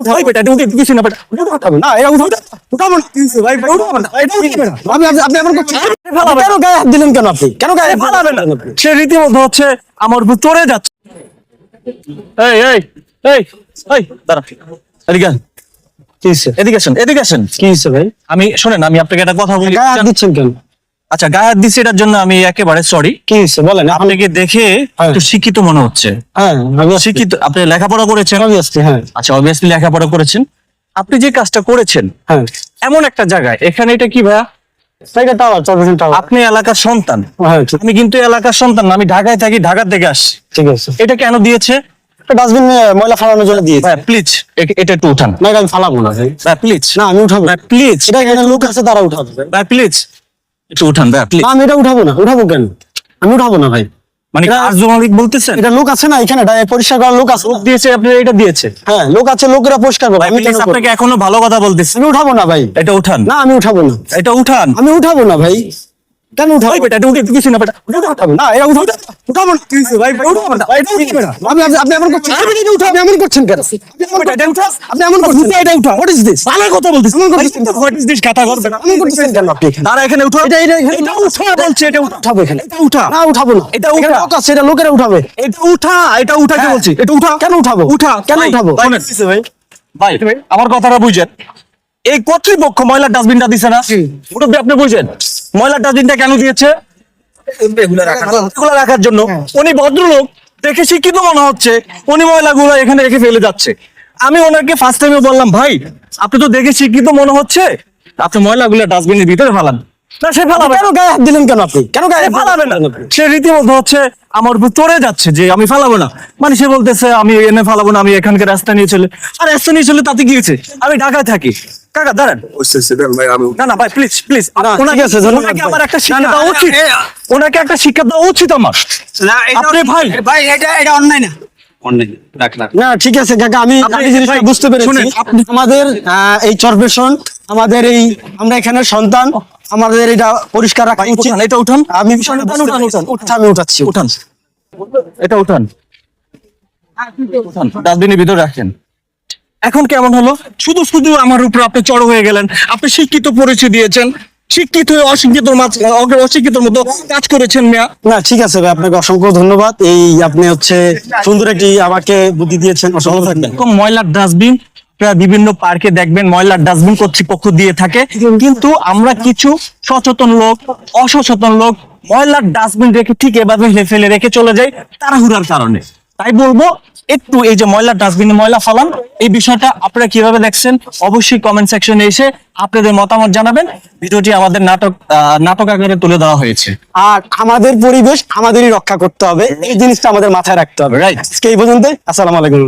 ভাই বেটা কিছু না বেটা। উঠাবো না এটা উঠাবো উঠাবো না। ভাই ভাই উঠাবো না এটা উঠাবো না আপনি আপনি- আপনি এমন করছেন কেন গায়ে হাত দিলেন কেন আপনি? কেন গায়ে ফালাবেন না। সে রীতিমতো হচ্ছে আমার উপর চড়ে যাচ্ছে। এই এই এই এই দাঁড়া। এদিকে এদিকে আসেন এদিকে আসেন। কি ভাই? আমি শোনেন আমি আপনাকে একটা কথা বলি। গায়ে হাত দিচ্ছেন কেন? আচ্ছা গায়ে হাত দিচ্ছি এটার জন্য আমি একেবারে সরি কি হয়েছে? বলেন আপনি আপনাকে দেখে হ্যাঁ। একটু শিক্ষিত মনে হচ্ছে। হ্যাঁ শিক্ষিত আপনি লেখাপড়া করেছেন? হ্যাঁ। আচ্ছা অবভিয়াসলি লেখাপড়া করেছেন। আপনি যে কাজটা করেছেন হ্যাঁ। এমন একটা জায়গায় এখানে এটা কি ভাইয়া? আপনি এলাকার সন্তান। হ্যাঁ আমি কিন্তু এলাকার সন্তান না আমি ঢাকায় থাকি ঢাকার থেকে আসছি। ঠিক আছে। এটা কেন দিয়েছে? ডাস্টবিন ময়লা ফালানোর জন্য দিয়েছি। ভাই প্লিজ এটা একটু উঠান। না আমি ফালাবো না ভাই। প্লিজ না আমি উঠাবো প্লিজ এখানে লোক আছে তারা উঠাবে। ভাই প্লিজ একটু উঠান ভাই আমি এটা উঠাবো না উঠাবো কেন? আমি উঠাবো না ভাই। মানে কার্য মালিক বলতেছেন? এটা লোক আছে না এখানে? পরিষ্কার করার লোক আছে। লোক দিয়েছে আপনি এটা দিয়েছে। হ্যাঁ লোক আছে লোকেরা পরিষ্কার করে আমি? আপনাকে এখনও ভালো কথা বলতেছি। আমি উঠাবো না ভাই। এটা উঠান। না আমি উঠাবো না। এটা উঠান। আমি উঠাবো না ভাই। কেন উঠাবো? বেটা এটা উঠে কিছু না বেটা। উঠাবো। না এটা উঠাবো উঠাবো না। ভাই ভাই উঠাবো না। এটা উঠবে না। আপনি আপনি- এমন করছেন আপনি এটা উঠা- আপনি এমন করছেন কেন? বেটা, এটা উঠা। আপনি এমন করছেন এটা উঠা হোয়াট ইজ দিস ভালো কথা বলতেছি এমন করতেছেন কেন? হোয়াট ইজ দিস কথা করবে? না এমন করতেছেন কেন আপনি? এখানে? দাঁড়া এখানে উঠো এটা এটা এটা উঠা বলছে এটা উঠাবো এখানে। এটা উঠা। না উঠাবো না। এটা উঠা। লোক আছে এটা লোকেরা উঠাবে। এটা উঠা এটা উঠা কি হ্যাঁ। বলছি? এটা উঠা? কেন উঠাবো? উঠা। কেন উঠাবো? ভাই, ভাই ভাই আমার কথাটা বুঝেন। এই কর্তৃপক্ষ ময়লার ডাস্টবিনটা দিছে না? মুরব্বী আপনি বুঝেন? ময়লার ডাস্টবিনটা কেন দিয়েছে। এগুলো রাখার জন্য। উনি ভদ্রলোক দেখে শিক্ষিত মনে হচ্ছে উনি ময়লাগুলো এখানে রেখে ফেলে যাচ্ছে। আমি ওনাকে ফার্স্ট টাইমে বললাম ভাই আপনি তো দেখে শিক্ষিত মনে হচ্ছে? আপনি ময়লাগুলো ডাস্টবিনের ভিতরে ফেলান। না সে ফেলাবে। কেন গায়ে হাত দিলেন কেন আপনি? কেন গায়ে ফালাবে না? সে রীতিমতো হচ্ছে আমার উপর চড়ে যাচ্ছে যে আমি ফালাবো না। মানে সে বলতেছে আমি এনে ফালাবো না আমি এখানকার রাস্তা নিয়ে চলে আর রাস্তা নিয়ে চলে তাতে গিয়েছে আমি ঢাকায় থাকি। কাকা দাঁড়ান। না না ভাই প্লিজ প্লিজ না, ঠিক আছে, ওনাকে আমার একটা শিক্ষা দেওয়া উচিত। ওনাকে একটা শিক্ষা দেওয়া উচিত আমার। আপনি ভাই ভাই এটা এটা অন্যায় না। ঠিক আছে কাকা আমি বুঝতে পেরেছি। আমাদের এই চরবেশন আমাদের এই আমরা এখানে সন্তান আমাদের এটা পরিষ্কার রাখা উচিত। উঠান, এটা উঠান। আমি আমি উঠাচ্ছি। উঠান। এটা উঠান। উঠান ডাস্টবিনের ভিতরে রাখেন। এখন কেমন হলো? শুধু শুধু আমার উপর আপনি চড় হয়ে গেলেন। আপনি শিক্ষিত পরিচয় দিয়েছেন। শিক্ষিত হয়ে অশিক্ষিত অশিক্ষিতর মতো কাজ করেছেন মিয়া। না ঠিক আছে ভাই আপনাকে অসংখ্য ধন্যবাদ। এই আপনি হচ্ছে সুন্দর একটি আমাকে বুদ্ধি দিয়েছেন। অসংখ্য থাকবেন। ময়লার ডাস্টবিন প্রায় বিভিন্ন পার্কে দেখবেন ময়লার ডাস্টবিন কর্তৃপক্ষ দিয়ে থাকে। কিন্তু আমরা কিছু সচেতন লোক অসচেতন লোক ময়লার ডাস্টবিন রেখে ঠিক এভাবে ফেলে ফেলে রেখে চলে যায় তাড়াহুড়ার কারণে। তাই বলব একটু এই যে ময়লা ডাস্টবিনে ময়লা ফালান। এই বিষয়টা আপনারা কীভাবে দেখছেন অবশ্যই কমেন্ট সেকশনে এসে আপনাদের মতামত জানাবেন। ভিডিওটি আমাদের নাটক আহ, নাটক আকারে তুলে দেওয়া হয়েছে। আর আমাদের পরিবেশ আমাদেরই রক্ষা করতে হবে। এই জিনিসটা আমাদের মাথায় রাখতে হবে। রাইট আজকে এই পর্যন্ত আসসালামু আলাইকুম।